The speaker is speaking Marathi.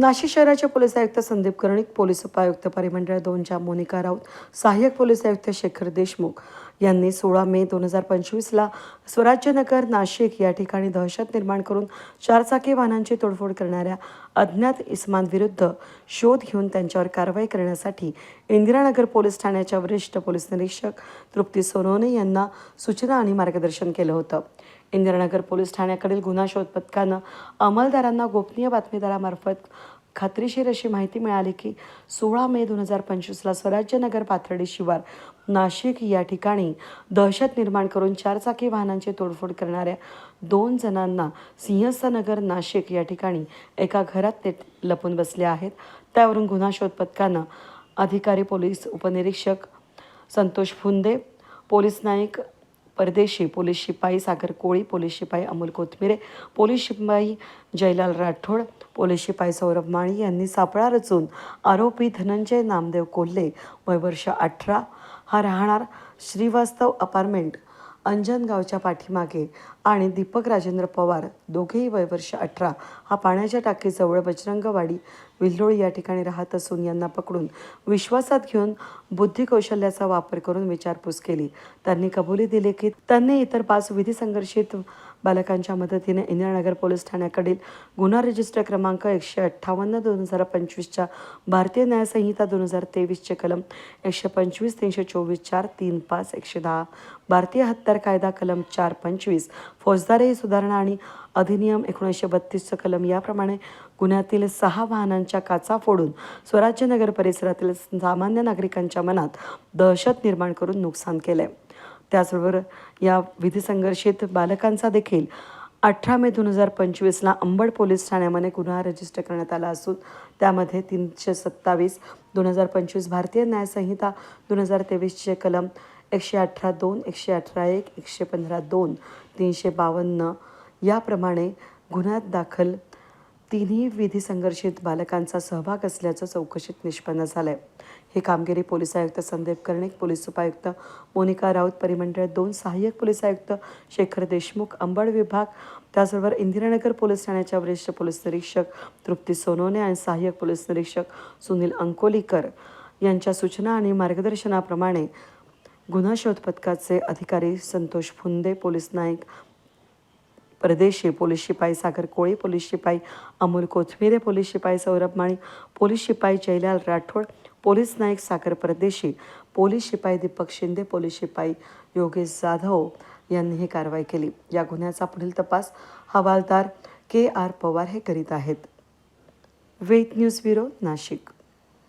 नाशिक शहराचे पोलीस आयुक्त संदीप कर्णिक पोलीस उपायुक्त परिमंडळ दोनच्या मोनिका राऊत सहाय्यक पोलीस आयुक्त शेखर देशमुख यांनी सोळा मे दोन हजार पंचवीसला स्वराज्यनगर नाशिक या ठिकाणी दहशत निर्माण करून चारचाकी वाहनांची तोडफोड करणाऱ्या अज्ञात इस्मांविरुद्ध शोध घेऊन त्यांच्यावर कारवाई करण्यासाठी इंदिरानगर पोलीस ठाण्याच्या वरिष्ठ पोलीस निरीक्षक तृप्ती सोनवणे यांना सूचना आणि मार्गदर्शन केलं होतं. इंदिरानगर पोलीस ठाण्याकडील गुन्हा शोध पथकानं अंमलदारांना गोपनीय बातमीदारामार्फत खात्रीशीर अशी माहिती मिळाली की सोळा मे दोन हजार पंचवीसला स्वराज्यनगर पाथर्डी शिवार नाशिक या ठिकाणी दहशत निर्माण करून चारचाकी वाहनांची तोडफोड करणाऱ्या दोन जणांना सिंहस्थनगर नाशिक या ठिकाणी एका घरात ते लपून बसले आहेत. त्यावरून गुन्हा शोध पथकानं अधिकारी पोलीस उपनिरीक्षक संतोष फुंदे पोलीस नाईक परदेशी पोलीस शिपाई सागर कोळी पोलीस शिपाई अमोल कोथमिरे पोलीस शिपाई जयलाल राठोड पोलीस शिपाई सौरभ माळी यांनी सापळा रचून आरोपी धनंजय नामदेव कोल्हे वय वर्ष अठरा. हा राहणार श्रीवास्तव अपार्टमेंट अंजनगावच्या पाठीमागे आणि दीपक राजेंद्र पवार दोघेही वयवर्ष अठरा. हा पाण्याच्या टाकीजवळ बजरंगवाडी विल्लोळी या ठिकाणी राहत असून यांना पकडून विश्वासात घेऊन बुद्धी कौशल्याचा वापर करून विचारपूस केली. त्यांनी कबुली दिली की त्यांनी इतर पाच विधी संघर्षित बालकांच्या मदतीने इंदिरानगर पोलीस ठाण्याकडील गुन्हा रजिस्टर क्रमांक एकशे अठ्ठावन्न दोन हजार पंचवीसच्या भारतीय न्यायसंहिता दोन हजार तेवीसचे कलम एकशे पंचवीस तीनशे चोवीस चार तीन पाच एकशे दहा भारतीय हत्यार कायदा कलम चार पंचवीस फौजदारी सुधारणा आणि अधिनियम एकोणीसशे बत्तीसचं कलम याप्रमाणे गुन्ह्यातील सहा वाहनांच्या काचा फोडून स्वराज्यनगर परिसरातील सामान्य नागरिकांच्या मनात दहशत निर्माण करून नुकसान केलंय. त्याचबरोबर या विधी संघर्षित बालकांचा देखील अठरा मे दोन हजार पंचवीसला अंबड पोलीस ठाण्यामध्ये गुन्हा रजिस्टर करण्यात आला असून त्यामध्ये तीनशे सत्तावीस दोन हजार पंचवीस भारतीय न्यायसंहिता दोन हजार तेवीसचे कलम एकशे अठरा दोन एकशे अठरा एक एकशे पंधरा दोन तीनशे बावन्न याप्रमाणे गुन्ह्यात दाखल तिन्ही विधी संघर्षित बालकांचा सहभाग असल्याचं चौकशीत निष्पन्न झालंय. ही कामगिरी पोलीस आयुक्त संदीप कर्णिक पोलीस उपायुक्त मोनिका राऊत परिमंडळ दोन सहाय्यक पोलीस आयुक्त शेखर देशमुख अंबड विभाग त्याचबरोबर इंदिरानगर पोलीस ठाण्याच्या वरिष्ठ पोलीस निरीक्षक तृप्ती सोनोने आणि सहाय्यक पोलीस निरीक्षक सुनील अंकोलीकर यांच्या सूचना आणि मार्गदर्शनाप्रमाणे गुन्हा शोध पथकाचे अधिकारी संतोष फुंदे पोलीस नाईक परदेशी पोलीस शिपाई सागर कोळी पोलीस शिपाई अमोल कोथमिरे पोलीस शिपाई सौरभ माळी पोलीस शिपाई जयलाल राठोड पोलीस नाईक सागर परदेशी पोलीस शिपाई दीपक शिंदे पोलीस शिपाई योगेश जाधव यांनी ही कारवाई केली. या गुन्ह्याचा पुढील तपास हवालदार के आर पवार हे करीत आहेत. वेट न्यूज ब्युरो नाशिक.